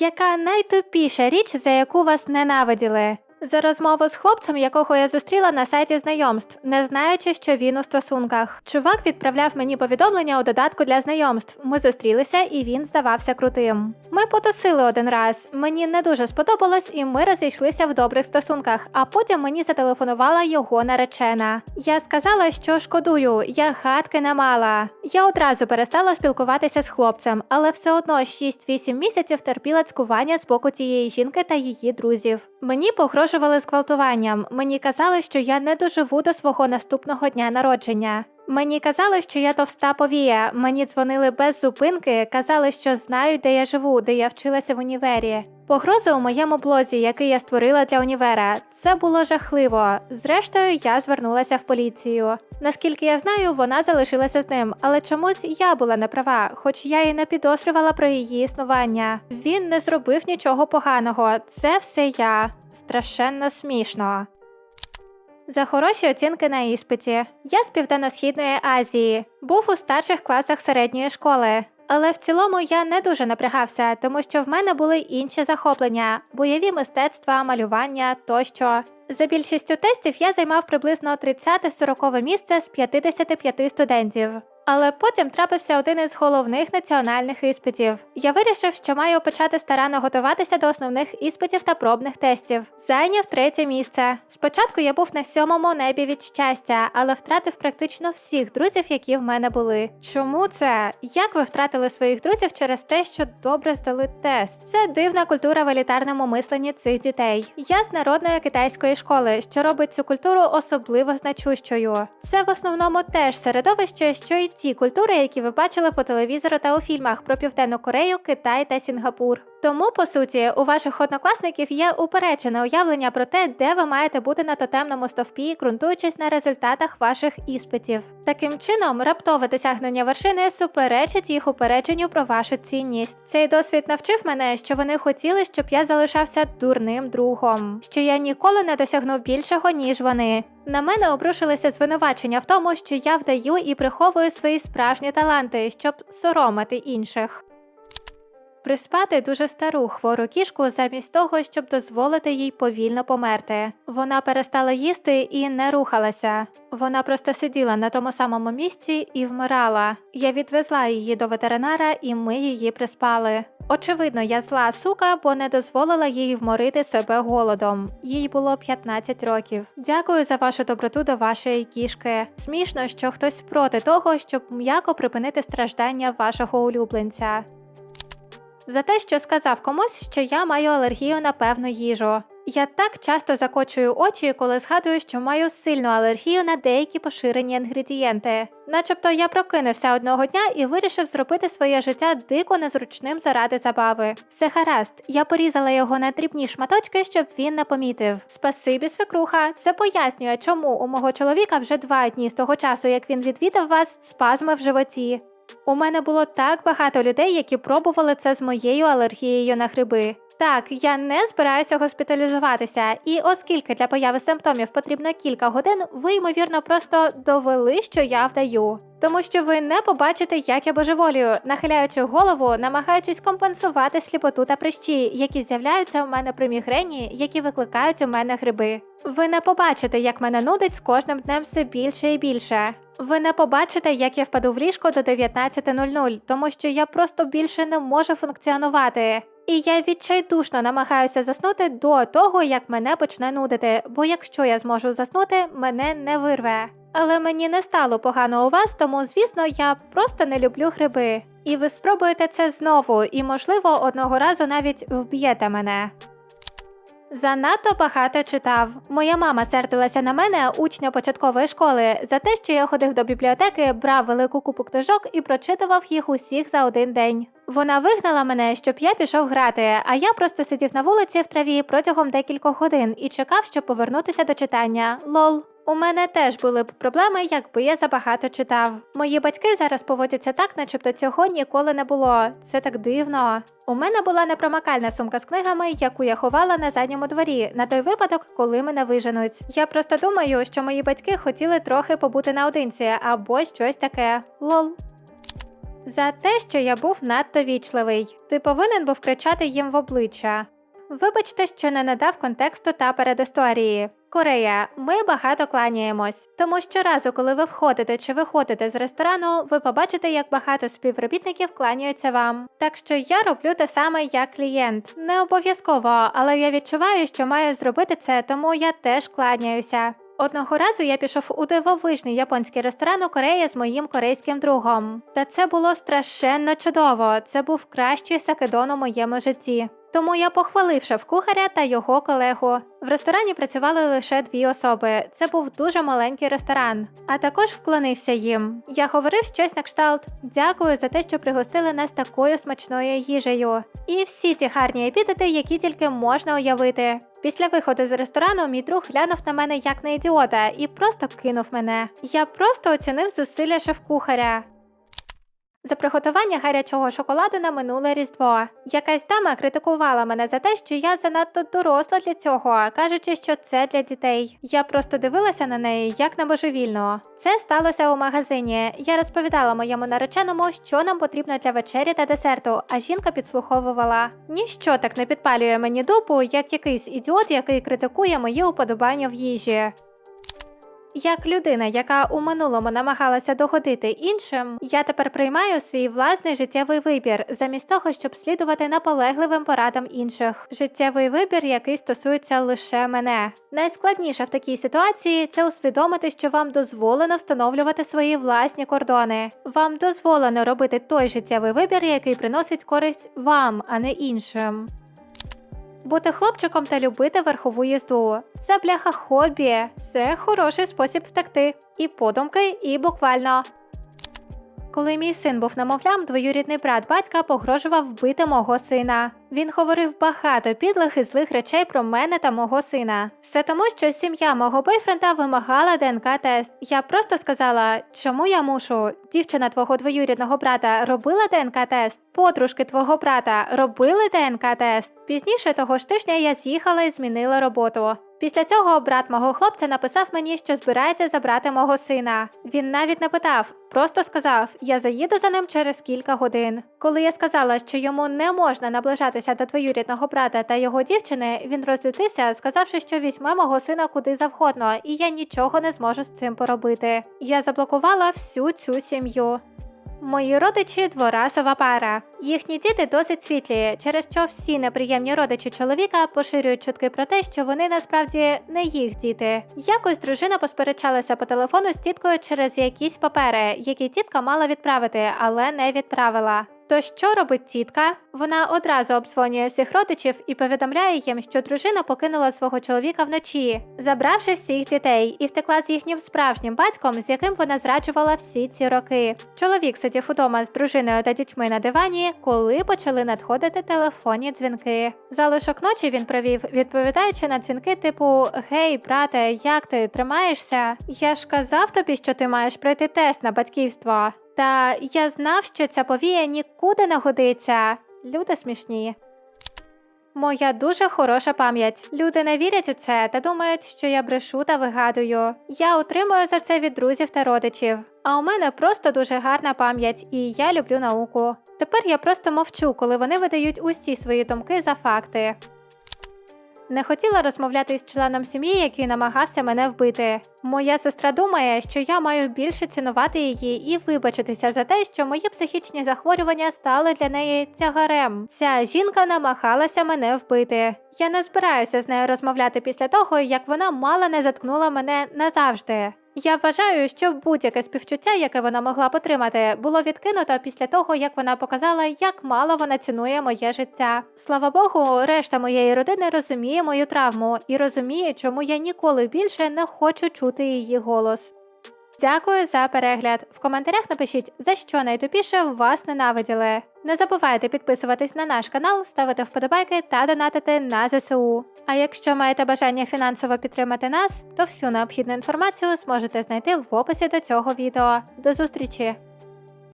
Яка найтупіша річ, за яку вас ненавиділи? За розмову з хлопцем, якого я зустріла на сайті знайомств, не знаючи, що він у стосунках. Чувак відправляв мені повідомлення у додатку для знайомств. Ми зустрілися, і він здавався крутим. Ми потусили один раз. Мені не дуже сподобалось, і ми розійшлися в добрих стосунках. А потім мені зателефонувала його наречена. Я сказала, що шкодую, я гадки не мала. Я одразу перестала спілкуватися з хлопцем, але все одно 6-8 місяців терпіла цькування з боку тієї жінки та її друзів. Мені погрожували зґвалтуванням. Мені казали, що я не доживу до свого наступного дня народження. Мені казали, що я товста повія. Mені дзвонили без зупинки, казали, що знають, де я живу, де я вчилася в універі. Погрози у моєму блозі, який я створила для універа. Це було жахливо. Зрештою, я звернулася в поліцію. Наскільки я знаю, вона залишилася з ним, але чомусь я була не права, хоч я і не підозрювала про її існування. Він не зробив нічого поганого. Це все я. Страшенно смішно. За хороші оцінки на іспиті. Я з Південно-Східної Азії, був у старших класах середньої школи. Але в цілому я не дуже напрягався, тому що в мене були інші захоплення: бойові мистецтва, малювання тощо. За більшістю тестів я займав приблизно 30-40 місце з 55 студентів. Але потім трапився один із головних національних іспитів. Я вирішив, що маю почати старанно готуватися до основних іспитів та пробних тестів. Зайняв третє місце. Спочатку я був на сьомому небі від щастя, але втратив практично всіх друзів, які в мене були. Чому це? Як ви втратили своїх друзів через те, що добре здали тест? Це дивна культура в елітарному мисленні цих дітей. Я з народної китайської школи, що робить цю культуру особливо значущою. Це в основному теж середовище, що й ті культури, які ви бачили по телевізору та у фільмах про Південну Корею, Китай та Сінгапур. Тому, по суті, у ваших однокласників є упереджене уявлення про те, де ви маєте бути на тотемному стовпі, ґрунтуючись на результатах ваших іспитів. Таким чином, раптове досягнення вершини суперечить їх упередженню про вашу цінність. Цей досвід навчив мене, що вони хотіли, щоб я залишався дурним другом, що я ніколи не досягну більшого, ніж вони. На мене обрушилися звинувачення в тому, що я вдаю і приховую свої справжні таланти, щоб соромити інших. Приспати дуже стару хвору кішку замість того, щоб дозволити їй повільно померти. Вона перестала їсти і не рухалася. Вона просто сиділа на тому самому місці і вмирала. Я відвезла її до ветеринара, і ми її приспали. Очевидно, я зла сука, бо не дозволила їй вморити себе голодом. Їй було 15 років. Дякую за вашу доброту до вашої кішки. Смішно, що хтось проти того, щоб м'яко припинити страждання вашого улюбленця. За те, що сказав комусь, що я маю алергію на певну їжу. Я так часто закочую очі, коли згадую, що маю сильну алергію на деякі поширені інгредієнти. Начебто я прокинувся одного дня і вирішив зробити своє життя дико незручним заради забави. Все гаразд, я порізала його на дрібні шматочки, щоб він не помітив. Спасибі, свекруха. Це пояснює, чому у мого чоловіка вже два дні з того часу, як він відвідав вас, спазми в животі. У мене було так багато людей, які пробували це з моєю алергією на гриби. Так, я не збираюся госпіталізуватися, і оскільки для появи симптомів потрібно кілька годин, ви ймовірно просто довели, що я вдаю. Тому що ви не побачите, як я божеволію, нахиляючи голову, намагаючись компенсувати сліпоту та прищі, які з'являються у мене при мігрені, які викликають у мене гриби. Ви не побачите, як мене нудить з кожним днем все більше і більше. Ви не побачите, як я впаду в ліжко до 19.00, тому що я просто більше не можу функціонувати. І я відчайдушно намагаюся заснути до того, як мене почне нудити, бо якщо я зможу заснути, мене не вирве. Але мені не стало погано у вас, тому звісно, я просто не люблю гриби. І ви спробуєте це знову, і, можливо, одного разу навіть вб'єте мене. Занадто багато читав. Моя мама сердилася на мене, учня початкової школи, за те, що я ходив до бібліотеки, брав велику купу книжок і прочитував їх усіх за один день. Вона вигнала мене, щоб я пішов грати, а я просто сидів на вулиці в траві протягом декількох годин і чекав, щоб повернутися до читання. Лол. У мене теж були б проблеми, якби я забагато читав. Мої батьки зараз поводяться так, начебто цього ніколи не було. Це так дивно. У мене була непромакальна сумка з книгами, яку я ховала на задньому дворі, на той випадок, коли мене виженуть. Я просто думаю, що мої батьки хотіли трохи побути наодинці або щось таке. Лол. За те, що я був надто вічливий. Ти повинен був кричати їм в обличчя. Вибачте, що не надав контексту та передісторії. Корея, ми багато кланяємось, тому щоразу, коли ви входите чи виходите з ресторану, ви побачите, як багато співробітників кланяються вам. Так що я роблю те саме як клієнт. Не обов'язково, але я відчуваю, що маю зробити це, тому я теж кланяюся. Одного разу я пішов у дивовижний японський ресторан у Кореї з моїм корейським другом. Та це було страшенно чудово. Це був кращий сакедон у моєму житті. Тому я похвалив шеф-кухаря та його колегу. В ресторані працювали лише дві особи. Це був дуже маленький ресторан, а також вклонився їм. Я говорив щось на кшталт: дякую за те, що пригостили нас такою смачною їжею. І всі ті гарні епітети, які тільки можна уявити. Після виходу з ресторану мій друг глянув на мене як на ідіота і просто кинув мене. Я просто оцінив зусилля шеф-кухаря. За приготування гарячого шоколаду на минуле різдво. Якась дама критикувала мене за те, що я занадто доросла для цього, кажучи, що це для дітей. Я просто дивилася на неї як на божевільну. Це сталося у магазині. Я розповідала моєму нареченому, що нам потрібно для вечері та десерту, а жінка підслуховувала. Ніщо так не підпалює мені дупу, як якийсь ідіот, який критикує мої уподобання в їжі. Як людина, яка у минулому намагалася догодити іншим, я тепер приймаю свій власний життєвий вибір, замість того, щоб слідувати наполегливим порадам інших. Життєвий вибір, який стосується лише мене. Найскладніше в такій ситуації це усвідомити, що вам дозволено встановлювати свої власні кордони. Вам дозволено робити той життєвий вибір, який приносить користь вам, а не іншим. Бути хлопчиком та любити верхову їзду. Це бляха хобі. Це хороший спосіб втекти. І подумки, і буквально. Коли мій син був немовлям, двоюрідний брат батька погрожував вбити мого сина. Він говорив багато підлих і злих речей про мене та мого сина. Все тому, що сім'я мого бойфренда вимагала ДНК-тест. Я просто сказала, чому я мушу? Дівчина твого двоюрідного брата робила ДНК-тест. Подружки твого брата робили ДНК-тест. Пізніше того ж тижня я з'їхала і змінила роботу. Після цього брат мого хлопця написав мені, що збирається забрати мого сина. Він навіть не питав, просто сказав: я заїду за ним через кілька годин. Коли я сказала, що йому не можна наближатися до двоюрідного брата та його дівчини, він розлютився, сказавши, що візьме мого сина куди завгодно, і я нічого не зможу з цим поробити. Я заблокувала всю цю сім'ю. Мої родичі дворасова пара. Їхні діти досить світлі, через що всі неприємні родичі чоловіка поширюють чутки про те, що вони насправді не їх діти. Якось дружина посперечалася по телефону з тіткою через якісь папери, які тітка мала відправити, але не відправила. То що робить тітка? Вона одразу обдзвонює всіх родичів і повідомляє їм, що дружина покинула свого чоловіка вночі, забравши всіх дітей, і втекла з їхнім справжнім батьком, з яким вона зраджувала всі ці роки. Чоловік сидів удома з дружиною та дітьми на дивані, коли почали надходити телефонні дзвінки. Залишок ночі він провів, відповідаючи на дзвінки, типу Гей, брате, як ти тримаєшся? Я ж казав тобі, що ти маєш пройти тест на батьківство. Та я знав, що ця повія нікуди не годиться. Люди смішні. Моя дуже хороша пам'ять. Люди не вірять у це та думають, що я брешу та вигадую. Я отримую за це від друзів та родичів. А у мене просто дуже гарна пам'ять, і я люблю науку. Тепер я просто мовчу, коли вони видають усі свої думки за факти. Не хотіла розмовляти з членом сім'ї, який намагався мене вбити. Моя сестра думає, що я маю більше цінувати її і вибачитися за те, що мої психічні захворювання стали для неї тягарем. Ця жінка намагалася мене вбити. Я не збираюся з нею розмовляти після того, як вона мало не заткнула мене назавжди. Я вважаю, що будь-яке співчуття, яке вона могла потримати, було відкинуто після того, як вона показала, як мало вона цінує моє життя. Слава Богу, решта моєї родини розуміє мою травму і розуміє, чому я ніколи більше не хочу чути її голос. Дякую за перегляд. В коментарях напишіть, за що найтупіше вас ненавиділи. Не забувайте підписуватись на наш канал, ставити вподобайки та донатити на ЗСУ. А якщо маєте бажання фінансово підтримати нас, то всю необхідну інформацію зможете знайти в описі до цього відео. До зустрічі!